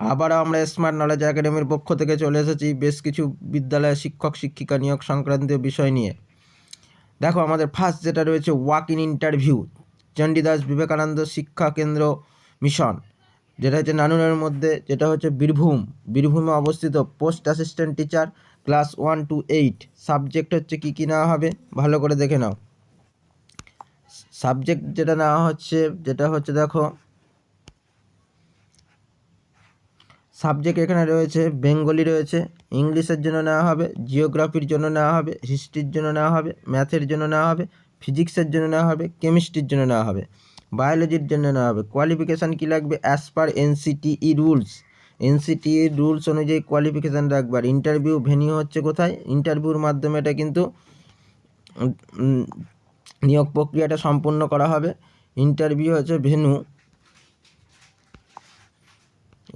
আবারও আমরা smart knowledge একাডেমির পক্ষ থেকে চলে এসেছি বেশ কিছু বিদ্যালয়ের শিক্ষক, শিক্ষিকা নিয়োগ সংক্রান্তীয় বিষয় নিয়ে। দেখো, আমাদের ফার্স্ট যেটা রয়েছে walk in interview Chandidas Vivekananda শিক্ষা কেন্দ্র মিশন যেটা হচ্ছে নানুনের মধ্যে, যেটা হচ্ছে বীরভূম। বীরভূমে অবস্থিত post assistant teacher class one two eight subject হচ্ছে কী কী নেওয়া হবে? ভালো করে দেখে নাও। সাবজেক্ট যেটা নেওয়া হচ্ছে, যেটা হচ্ছে দেখো সাবজেক্ট এখানে রয়েছে, বেঙ্গলি রয়েছে, ইংলিশের জন্য নেওয়া হবে, জিওগ্রাফির জন্য নেওয়া হবে, হিস্ট্রির জন্য নেওয়া হবে, ম্যাথের জন্য নেওয়া হবে, ফিজিক্সের জন্য নেওয়া হবে, কেমিস্ট্রির জন্য নেওয়া হবে, বায়োলজির জন্য নেওয়া হবে। কোয়ালিফিকেশান কী লাগবে? As per NCTE rules NCTE rules অনুযায়ী কোয়ালিফিকেশান রাখবে আর ইন্টারভিউ ভেনিউ হচ্ছে কোথায়? ইন্টারভিউর মাধ্যমে এটা কিন্তু নিয়োগ প্রক্রিয়াটা সম্পূর্ণ করা হবে। ইন্টারভিউ হচ্ছে ভেনু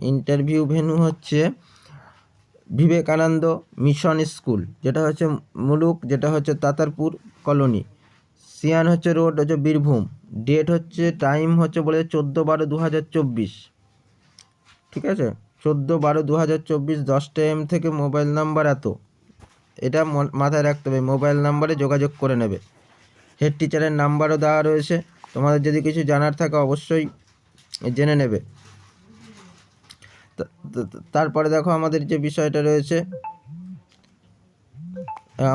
ইন্টারভিউ ভেনু হচ্ছে বিবেকানন্দ মিশন স্কুল, যেটা হচ্ছে মুলুক, যেটা হচ্ছে তাতারপুর কলোনি। সিয়ান হচ্ছে রোড, হচ্ছে বীরভূম। ডেট হচ্ছে, টাইম হচ্ছে বলে চোদ্দ বারো দু হাজার চব্বিশ। ঠিক আছে? চোদ্দ বারো দু হাজার চব্বিশ দশটা এম থেকে মোবাইল নাম্বার এত। এটা মাথায় রাখতে হবে, মোবাইল নাম্বারে যোগাযোগ করে নেবে। হেড টিচারের নাম্বারও দেওয়া রয়েছে। তোমাদের যদি কিছু জানার থাকে, অবশ্যই জেনে নেবে। তারপরে দেখো আমাদের যে বিষয়টা রয়েছে,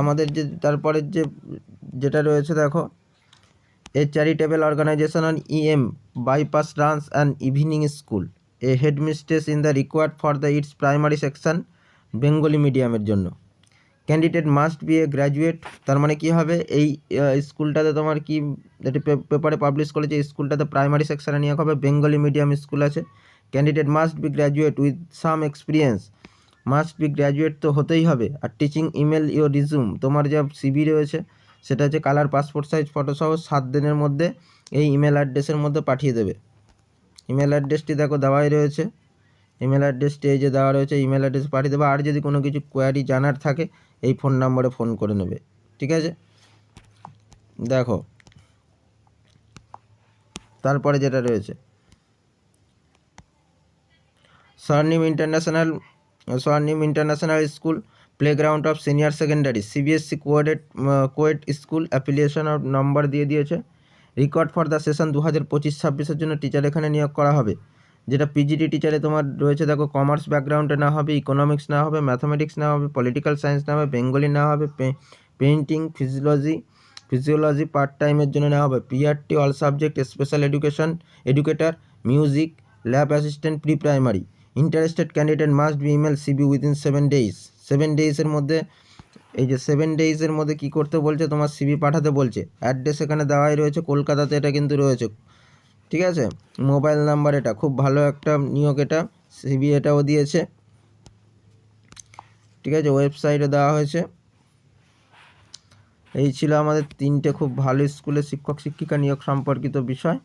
আমাদের যে তারপরের যে যেটা রয়েছে দেখো, a charitable organisation on EM bypass runs and evening school a headmistress in the required for the its primary section Bengali মিডিয়ামের জন্য। Candidate must be a graduate তার মানে কী হবে? এই স্কুলটাতে তোমার কি পেপারে পাবলিশ করেছে স্কুলটাতে প্রাইমারি সেকশনে নিয়োগ হবে বেঙ্গলি মিডিয়াম স্কুল আছে। Candidate must be graduate with some experience must be graduate তো হতেই হবে। আর টিচিং ইমেল ইওর রিজুম তোমার যা সিবি রয়েছে, সেটা হচ্ছে কালার পাসপোর্ট সাইজ ফটো সহ সাত দিনের মধ্যে এই ইমেল অ্যাড্রেসের মধ্যে পাঠিয়ে দেবে। ইমেল অ্যাড্রেসটি দেখো দেওয়াই রয়েছে। ইমেল অ্যাড্রেসটি এই যে দেওয়া রয়েছে ইমেল অ্যাড্রেস পাঠিয়ে দেবে। আর যদি কোনো কিছু কোয়ারি জানার থাকে, এই ফোন নম্বরে ফোন করে নেবে। ঠিক আছে? দেখো। তারপরে যেটা রয়েছে Swarnim international Swarnim international school playground of senior secondary CBSE কোয়েডেড coed school affiliation of number দিয়ে দিয়েছে। রেকর্ড ফর দ্য সেশন দু হাজার পঁচিশ ছাব্বিশের জন্য টিচার এখানে নিয়োগ করা হবে। যেটা পিজিটি টিচারে তোমার রয়েছে, দেখো কমার্স ব্যাকগ্রাউন্ডে না হবে ইকোনমিক্স না হবে ম্যাথামেটিক্স না হবে পলিটিক্যাল সায়েন্স না হবে বেঙ্গলি না হবে পেইন্টিং ফিজিওলজি ফিজিওলজি পার্ট টাইমের জন্য নেওয়া হবে। PRT all subject special education educator music lab assistant pre primary interested candidate must be email CV within seven days seven ডেইজের মধ্যে, এই যে সেভেন ডেইজের মধ্যে কী করতে বলছে, তোমার সিবি পাঠাতে বলছে। অ্যাড্রেস এখানে দেওয়াই রয়েছে, কলকাতাতে এটা কিন্তু রয়েছে। ঠিক আছে? মোবাইল নাম্বার এটা, খুব ভালো একটা নিয়োগ এটা সিবি এটাও দিয়েছে। ঠিক আছে? ওয়েবসাইটে দেওয়া হয়েছে। এই ছিল আমাদের তিনটে খুব ভালো স্কুলের শিক্ষক শিক্ষিকা নিয়োগ সম্পর্কিত বিষয়।